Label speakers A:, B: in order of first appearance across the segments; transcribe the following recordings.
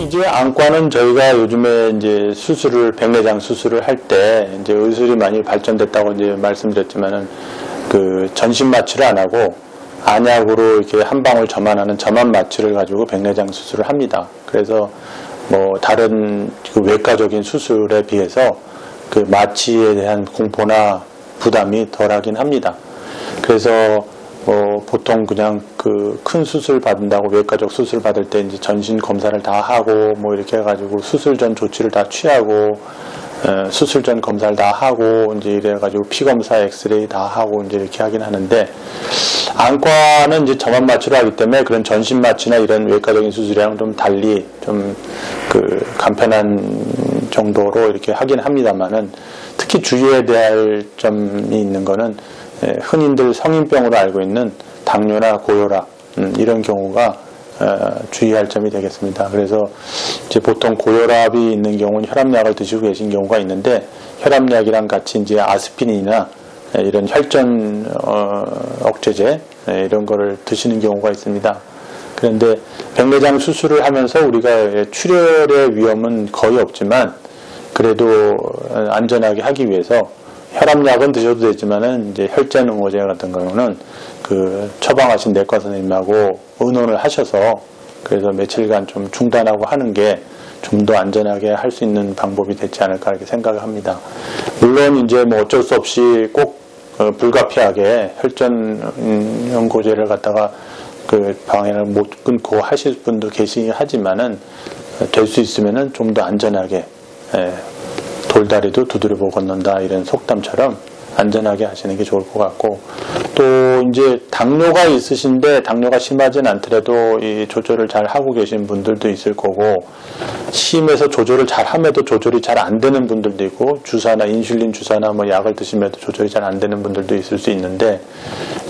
A: 이제 안과는 저희가 요즘에 이제 수술을 백내장 수술을 할 때 이제 의술이 많이 발전됐다고 이제 말씀드렸지만은 그 전신 마취를 안 하고 안약으로 이렇게 한 방울 점안하는 점안 마취를 가지고 백내장 수술을 합니다. 그래서 뭐 다른 그 외과적인 수술에 비해서 그 마취에 대한 공포나 부담이 덜하긴 합니다. 그래서 어, 보통 그냥 그 큰 수술 받는다고 외과적 수술 받을 때 이제 전신 검사를 다 하고 뭐 이렇게 해가지고 수술 전 조치를 다 취하고 어, 수술 전 검사를 다 하고 이제 이래가지고 피 검사, 엑스레이 다 하고 이제 이렇게 하긴 하는데 안과는 이제 점안 마취를 하기 때문에 그런 전신 마취나 이런 외과적인 수술이랑 좀 달리 좀 그 간편한 정도로 이렇게 하긴 합니다만은 특히 주의해야 될 점이 있는 거는 예, 흔히들 성인병으로 알고 있는 당뇨나 고혈압 음, 이런 경우가 어, 주의할 점이 되겠습니다. 그래서 이제 보통 고혈압이 있는 경우는 혈압약을 드시고 계신 경우가 있는데 혈압약이랑 같이 이제 아스피린이나 예, 이런 혈전 어, 억제제 예, 이런 거를 드시는 경우가 있습니다. 그런데 백내장 수술을 하면서 우리가 출혈의 위험은 거의 없지만 그래도 안전하게 하기 위해서 혈압약은 드셔도 되지만은 이제 혈전 응고제 같은 경우는 그 처방하신 내과 선생님하고 의논을 하셔서 그래서 며칠간 좀 중단하고 하는 게 좀 더 안전하게 할 수 있는 방법이 되지 않을까 이렇게 생각을 합니다. 물론 이제 뭐 어쩔 수 없이 꼭 어, 불가피하게 혈전 음, 연고제를 갖다가 그 방해를 못 끊고 하실 분도 계시긴 하지만은 될 수 있으면은 좀 더 안전하게 예, 돌다리도 두드려보고 걷는다 이런 속담처럼 안전하게 하시는 게 좋을 것 같고 또 이제 당뇨가 있으신데 당뇨가 심하진 않더라도 이 조절을 잘 하고 계신 분들도 있을 거고 심해서 조절을 잘 함에도 조절이 잘 안 되는 분들도 있고 주사나 인슐린 주사나 뭐 약을 드시면도 조절이 잘 안 되는 분들도 있을 수 있는데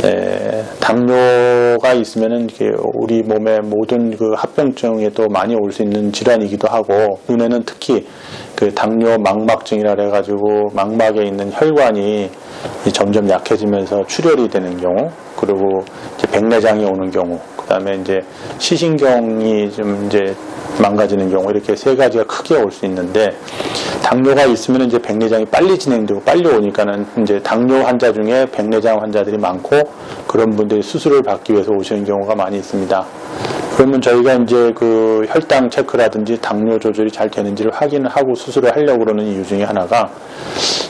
A: 에, 당뇨가 있으면은 이게 우리 몸의 모든 그 합병증에도 많이 올 수 있는 질환이기도 하고 눈에는 특히 그 당뇨 망막증이라 그래가지고 망막에 있는 혈관이 이 점점 약해지면서 출혈이 되는 경우 그리고 백내장이 오는 경우 그다음에 이제 시신경이 좀 이제 망가지는 경우 이렇게 세 가지가 크게 올 수 있는데 당뇨가 있으면 이제 백내장이 빨리 진행되고 빨리 오니까는 이제 당뇨 환자 중에 백내장 환자들이 많고 그런 분들이 수술을 받기 위해서 오시는 경우가 많이 있습니다. 그러면 저희가 이제 그 혈당 체크라든지 당뇨 조절이 잘 되는지를 확인을 하고 수술을 하려고 그러는 이유 중에 하나가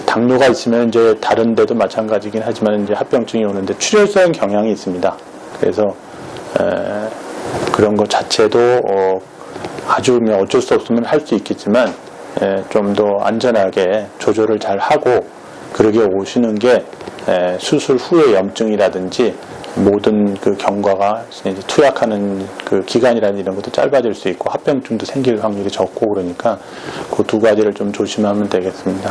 A: 당뇨가 있으면 이제 다른 데도 마찬가지긴 하지만 이제 합병증이 오는데 출혈성 경향이 있습니다. 그래서 에, 그런 것 자체도 어, 아주 그냥 어쩔 수 없으면 할 수 있겠지만 좀 더 안전하게 조절을 잘 하고 그러게 오시는 게 에, 수술 후의 염증이라든지 모든 그 경과가 투약하는 그 기간이라는 이런 것도 짧아질 수 있고 합병증도 생길 확률이 적고 그러니까 그 두 가지를 좀 조심하면 되겠습니다.